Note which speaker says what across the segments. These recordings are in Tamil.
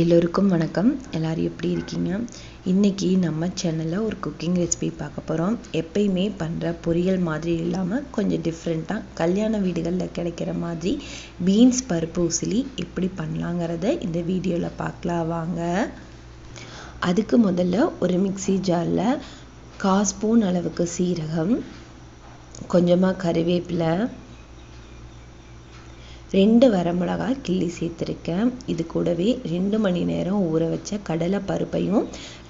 Speaker 1: எல்லோருக்கும் வணக்கம். எல்லோரும் எப்படி இருக்கீங்க? இன்றைக்கி நம்ம சேனலில் ஒரு குக்கிங் ரெசிபி பார்க்க போகிறோம் எப்பயுமே பண்ணுற பொரியல் மாதிரி இல்லாமல் கொஞ்சம் டிஃப்ரெண்ட்டாக கல்யாண வீடுகளில் கிடைக்கிற மாதிரி பீன்ஸ் பருப்பு உசிலி எப்படி பண்ணலாங்கிறத இந்த வீடியோவில் பார்க்கலாம். வாங்க. அதுக்கு முதல்ல ஒரு மிக்சி ஜாரில் கால் ஸ்பூன் அளவுக்கு சீரகம் கொஞ்சமாக கருவேப்பிலை ரெண்டு வரமிளகாய் கிள்ளி சேர்த்துருக்கேன். இது கூடவே ரெண்டு மணி நேரம் ஊற வச்ச கடலை பருப்பையும்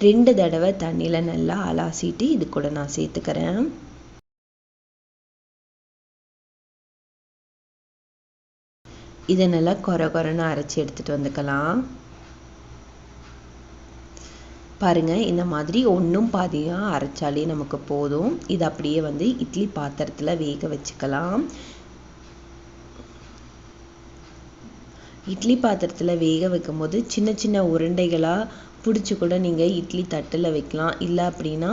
Speaker 1: ரெண்டு தடவை தண்ணியில் நல்லா அலாசிட்டு இது கூட நான் சேர்த்துக்கிறேன். இதை நல்லா கொர கொரன்னு அரைச்சி எடுத்துகிட்டு வந்துக்கலாம். பாருங்கள் இந்த மாதிரி ஒன்றும் பாதியாக அரைச்சாலே நமக்கு போதும். இது அப்படியே வந்து இட்லி பாத்திரத்தில் வேக வச்சுக்கலாம். இட்லி பாத்திரத்தில் வேக வைக்கும் போது சின்ன சின்ன உருண்டைகளாக பிடிச்சி கூட நீங்கள் இட்லி தட்டில் வைக்கலாம். இல்லை அப்படின்னா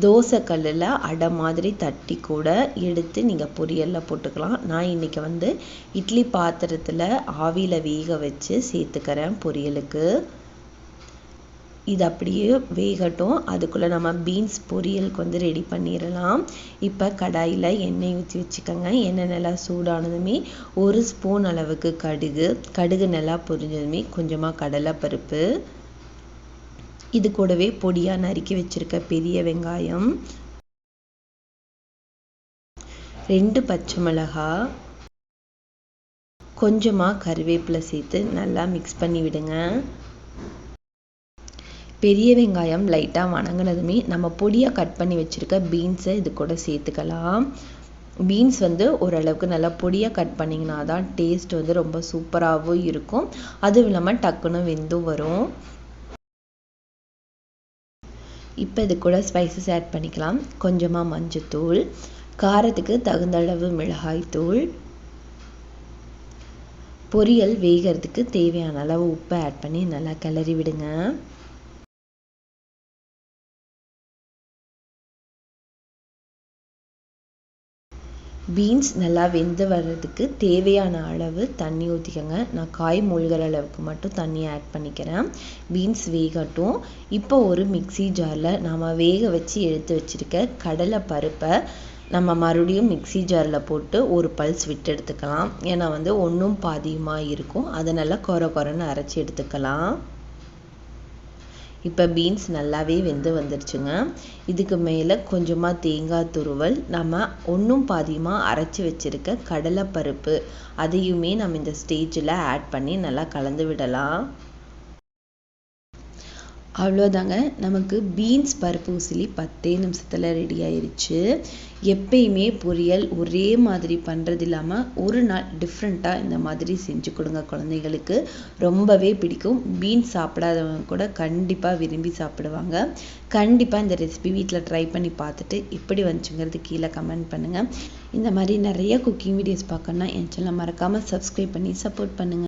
Speaker 1: தோசை கல்லில் அடை மாதிரி தட்டி கூட எடுத்து நீங்கள் பொரியலில் போட்டுக்கலாம். நான் இன்றைக்கி வந்து இட்லி பாத்திரத்தில் ஆவியில் வேக வச்சு சேர்த்துக்கிறேன் பொரியலுக்கு. இது அப்படியே வேகட்டும். அதுக்குள்ளே நம்ம பீன்ஸ் பொரியலுக்கு வந்து ரெடி பண்ணிடலாம் இப்போ கடாயில் எண்ணெய் ஊற்றி வச்சுக்கோங்க. எண்ணெய் நல்லா சூடானதுமே ஒரு ஸ்பூன் அளவுக்கு கடுகு. கடுகு நல்லா பொரிஞ்சதுமே கொஞ்சமாக கடலைப்பருப்பு. இது கூடவே பொடியாக நறுக்கி வச்சுருக்க பெரிய வெங்காயம். ரெண்டு பச்சை மிளகா. கொஞ்சமாக கருவேப்பிலை சேர்த்து நல்லா மிக்ஸ் பண்ணி விடுங்க. பெரிய வெங்காயம் லைட்டாக வணங்கினதுமே நம்ம பொடியாக கட் பண்ணி வச்சுருக்க பீன்ஸை இது கூட சேர்த்துக்கலாம். பீன்ஸ் வந்து ஓரளவுக்கு நல்லா பொடியாக கட் பண்ணிங்கன்னா தான் டேஸ்ட் வந்து ரொம்ப சூப்பராகவும் இருக்கும். அதுவும் இல்லாமல் டக்குன்னு வெந்தும் வரும். இப்போ இது கூட ஸ்பைசஸ் ஆட் பண்ணிக்கலாம். கொஞ்சமாக மஞ்சத்தூள் காரத்துக்கு தகுந்த அளவு மிளகாய்த்தூள் பொரியல் வேகிறதுக்கு தேவையான அளவு உப்பை ஆட் பண்ணி நல்லா கிளறி விடுங்க. பீன்ஸ் நல்லா வெந்து வர்றதுக்கு தேவையான அளவு தண்ணி ஊற்றிக்கோங்க நான் காய் மூழ்கிற அளவுக்கு மட்டும் தண்ணி ஆட் பண்ணிக்கிறேன். பீன்ஸ் வேகட்டும். இப்போ ஒரு மிக்சி ஜாரில் நாம் வேக வச்சு எடுத்து வச்சுருக்க கடலை பருப்பை நம்ம மறுபடியும் மிக்சி ஜாரில் போட்டு ஒரு பல்ஸ் விட்டு எடுத்துக்கலாம். ஏன்னா வந்து ஒன்றும் பாதியமாக இருக்கும். அதை நல்லா கொர கொரன்னு அரைச்சி எடுத்துக்கலாம். இப்போ பீன்ஸ் நல்லாவே வெந்து வந்துருச்சுங்க. இதுக்கு மேலே கொஞ்சமாக தேங்காய் துருவல் நம்ம ஒன்றும் பாதியமாக அரைச்சி வச்சுருக்க கடலைப்பருப்பு அதையுமே நம்ம இந்த ஸ்டேஜில் ஆட் பண்ணி நல்லா கலந்து விடலாம். அவ்வளோதாங்க நமக்கு பீன்ஸ் பருப்பு உசிலி பத்தே நிமிஷத்தில் ரெடி ஆயிடுச்சு எப்பயுமே பொரியல் ஒரே மாதிரி பண்ணுறது இல்லாமல் ஒரு நாள் டிஃப்ரெண்ட்டாக இந்த மாதிரி செஞ்சு கொடுங்க குழந்தைகளுக்கு. ரொம்பவே பிடிக்கும். பீன்ஸ் சாப்பிடாதவங்க கூட கண்டிப்பாக விரும்பி சாப்பிடுவாங்க. கண்டிப்பாக இந்த ரெசிபி வீட்டில் ட்ரை பண்ணி பார்த்துட்டு எப்படி வந்துச்சுங்கிறது கீழே கமெண்ட் பண்ணுங்கள் இந்த மாதிரி நிறைய குக்கிங் வீடியோஸ் பார்க்கணுன்னா என் சேனலை மறக்காமல் சப்ஸ்கிரைப் பண்ணி சப்போர்ட் பண்ணுங்கள்